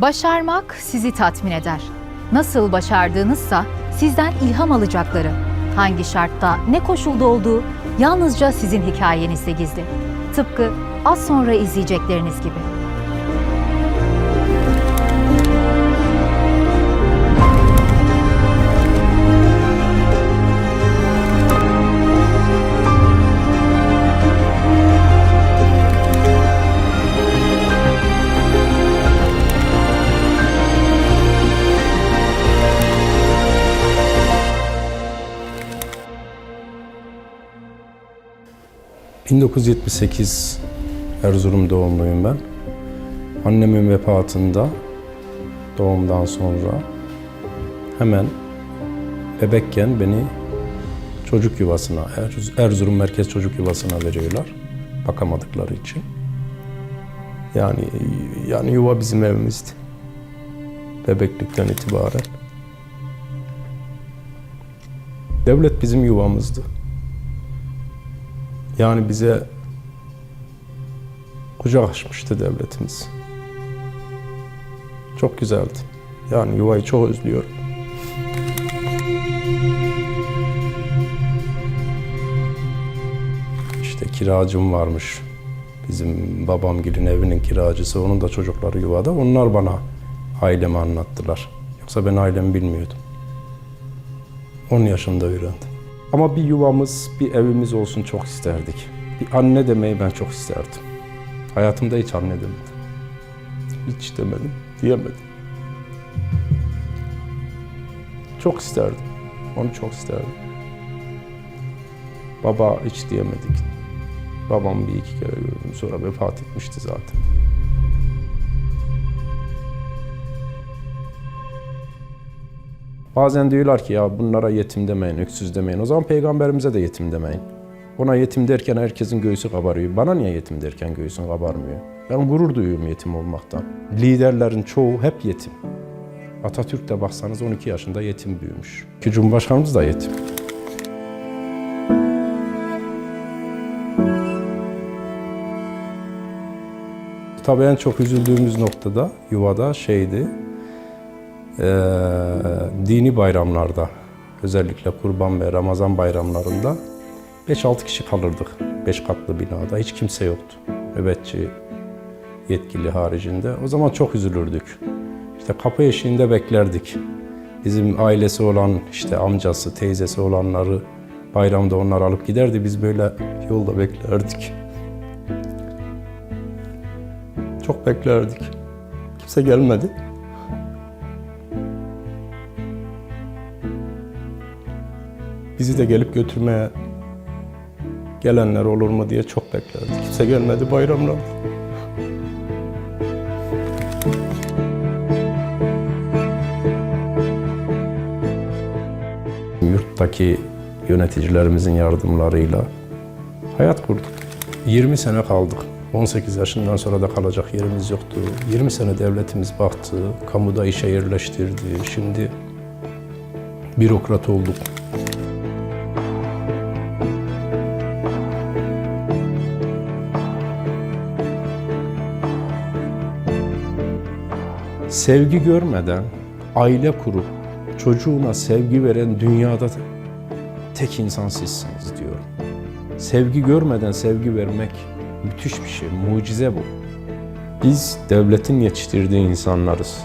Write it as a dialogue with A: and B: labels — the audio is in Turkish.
A: Başarmak sizi tatmin eder. Nasıl başardığınızsa sizden ilham alacakları, hangi şartta, ne koşulda olduğu yalnızca sizin hikayenizde gizli. Tıpkı az sonra izleyecekleriniz gibi.
B: ...1978 Erzurum doğumluyum ben. Annemin vefatında doğumdan sonra hemen bebekken beni çocuk yuvasına, Erz- Erzurum Merkez Çocuk Yuvası'na veriyorlar. Bakamadıkları için. Yani yani yuva bizim evimizdi. Bebeklikten itibaren. Devlet bizim yuvamızdı. Yani bize kucak açmıştı devletimiz. Çok güzeldi. Yani yuvayı çok özlüyorum. İşte kiracım varmış. Bizim babam gilin evinin kiracısı. Onun da çocukları yuvada. Onlar bana ailemi anlattılar. Yoksa ben ailemi bilmiyordum. 10 yaşında öğrendim. Ama bir yuvamız, bir evimiz olsun çok isterdik. Bir anne demeyi ben çok isterdim. Hayatımda hiç anne demedim. Hiç demedim, diyemedim. Çok isterdim. Onu çok isterdim. Baba hiç diyemedik. Babam bir iki kere gördüm. Sonra vefat etmişti zaten. Bazen diyorlar ki ya bunlara yetim demeyin, öksüz demeyin. O zaman peygamberimize de yetim demeyin. Ona yetim derken herkesin göğsü kabarıyor. Bana niye yetim derken göğsün kabarmıyor? Ben gurur duyuyorum yetim olmaktan. Liderlerin çoğu hep yetim. Atatürk'te baksanız 12 yaşında yetim büyümüş. Ki Cumhurbaşkanımız da yetim. Tabii en çok üzüldüğümüz noktada yuvada şeydi, eee, dini bayramlarda, özellikle kurban ve Ramazan bayramlarında 5-6 kişi kalırdık. 5 katlı binada. Hiç kimse yoktu. Nöbetçi yetkili haricinde. O zaman çok üzülürdük. İşte kapı eşiğinde beklerdik. Bizim ailesi olan, işte amcası, teyzesi olanları bayramda onlar alıp giderdi. Biz böyle yolda beklerdik. Çok beklerdik. Kimse gelmedi. Bizi de gelip götürmeye gelenler olur mu diye çok beklerdik. Kimse gelmedi bayramlar. Yurttaki yöneticilerimizin yardımlarıyla hayat kurduk. 20 sene kaldık. 18 yaşından sonra da kalacak yerimiz yoktu. 20 sene devletimiz baktı, kamuda işe yerleştirdi. Şimdi bürokrat olduk. Sevgi görmeden aile kurup çocuğuna sevgi veren dünyada tek insan sizsiniz diyorum. Sevgi görmeden sevgi vermek müthiş bir şey, mucize bu. Biz devletin yetiştirdiği insanlarız.